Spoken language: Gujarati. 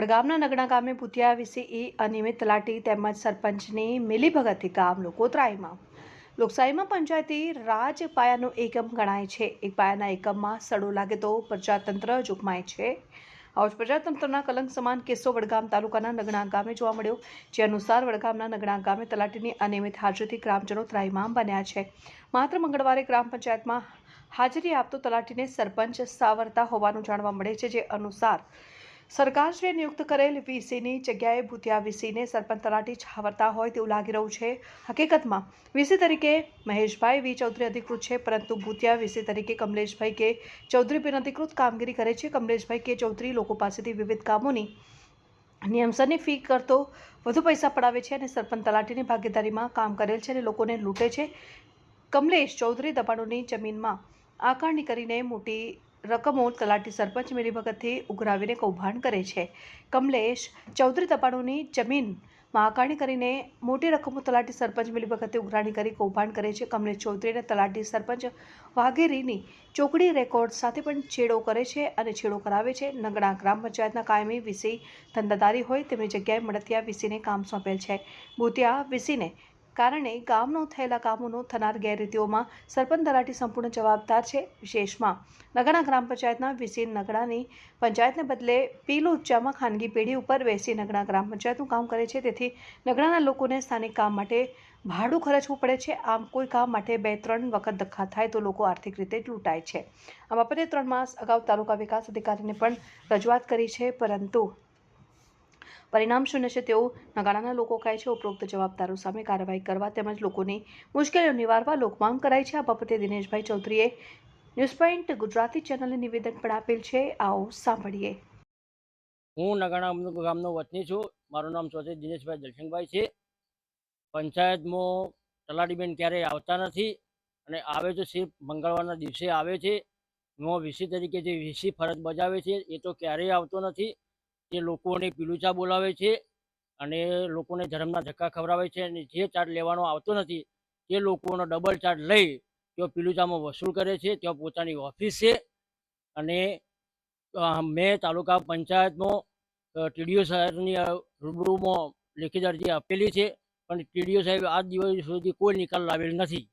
વડગામના નગણા ગામે ભૂતિયા વિશે અનિયમિત તલાટી તેમજ સરપંચની મિલીભગતથી ગામ લોકો ત્રાહીમાં. લોકશાહીમાં પંચાયતી રાજ પાયાનો એકમ ગણાય છે. એક પાયાના એકમમાં સડો લાગે તો પ્રજાતંત્ર જોખમાય છે. આવો પ્રજાતંત્રના કલંક સમાન કિસ્સો વડગામ તાલુકાના નગણા ગામે જોવા મળ્યો, જે અનુસાર વડગામના નગણા ગામે તલાટીની અનિયમિત હાજરીથી ગ્રામજનો ત્રાહીમામ બન્યા છે. માત્ર મંગળવારે ગ્રામ પંચાયતમાં હાજરી આપતો તલાટીને સરપંચ સાવરતા હોવાનું જાણવા મળે છે, જે અનુસાર સરકારશ્રીએ નિયુક્ત કરેલ વીસીની જગ્યાએ ભૂતિયા વીસીને સરપંચ તલાટી છાવરતા હોય તેવું લાગી રહ્યું છે. હકીકતમાં, વીસી તરીકે મહેશભાઈ વી. ચૌધરી અધિકૃત છે, પરંતુ ભૂતિયા વીસી તરીકે કમલેશભાઈ કે ચૌધરી બિનઅધિકૃત કામગીરી કરે છે. કમલેશભાઈ કે ચૌધરી લોકો પાસેથી વિવિધ કામોની નિયમસરની ફી કરતો વધુ પૈસા પડાવે છે અને સરપંચ તલાટીની ભાગીદારીમાં કામ કરેલ છે અને લોકોને લૂંટે છે. કમલેશ ચૌધરી દબાણોની જમીનમાં આકારણી કરીને મોટી રકમો તલાટી સરપંચ મિલીભગતથી ઉઘરાવીને કૌભાંડ કરે છે. કમલેશ ચૌધરી તપાણુની જમીન માકાણી કરીને મોટી રકમો તલાટી સરપંચ મિલીભગતે ઉઘરાણી કરી કૌભાંડ કરે છે. કમલેશ ચૌધરી અને તલાટી સરપંચ વાઘેરીની ચોકડી રેકોર્ડ સાથે પણ છેડો કરે છે અને છેડો કરાવે છે. નગણા ગ્રામ પંચાયતના કાયમી વીસી ધંધાદારી હોય તેમની જગ્યાએ મળતિયા વીસીને કામ સોંપેલ છે. ભૂતિયા વીસીને કારણે ગામનો થયેલા કામોનો થનાર ગેરરીતિઓમાં સરપંચ તલાટી સંપૂર્ણ જવાબદાર છે. વિશેષમાં નગરના ગ્રામ પંચાયતના વીસી નગડાની પંચાયતને બદલે પીલો ઉચ્ચામાં ખાનગી પેઢી ઉપર બેસી નગડા ગ્રામ પંચાયતનું કામ કરે છે. તેથી નગડાના લોકોને સ્થાનિક કામ માટે ભાડું ખર્ચવું પડે છે. આમ કોઈ કામ માટે બે, ત્રણ વખત ધક્કા થાય તો લોકો આર્થિક રીતે લૂંટાય છે. આ બાબતે ત્રણ માસ અગાઉ તાલુકા વિકાસ અધિકારીને પણ રજૂઆત કરી છે. પરંતુ પરિણામ શૂન્ય છે તેવું નગાડાના લોકો કહે છે. ઉપરોક્ત જવાબદારો સામે કાર્યવાહી કરવા તેમજ લોકોની મુશ્કેલીઓ નિવારવા લોકમાંગ કરાઈ છે. આ બાબતે દિનેશભાઈ ચૌધરીએ ન્યૂઝ પોઈન્ટ ગુજરાતી ચેનલને નિવેદન પણ આપેલ છે. આવો સાંભળીએ. હું નગાણા ગામનો વતની છું. મારું નામ ચૌધરી દિનેશભાઈ દલસિંહભાઈ છે. પંચાયતમાં તલાટીબેન ક્યારેય આવતા નથી અને આવે તો સિર્ફ મંગળવારના દિવસે આવે છે. હું વીસી તરીકે જે વીસી ફરજ બજાવે છે એ તો ક્યારેય આવતો નથી. એ લોકોને પીલુચા બોલાવે છે અને લોકોને ધર્મના ધક્કા ખવડાવે છે અને જે ચાર્જ લેવાનો આવતો નથી તે લોકોનો ડબલ ચાર્જ લઈ તેઓ પીલુચામાં વસૂલ કરે છે, તેઓ પોતાની ઓફિસ છે અને મેં તાલુકા પંચાયતમાં ટીડીઓ સાહેબની રૂબરૂમાં લેખિત અરજી આપેલી છે, પણ ટીડીઓ સાહેબ આજ દિવસ સુધી કોઈ નિકાલ લાવેલ નથી.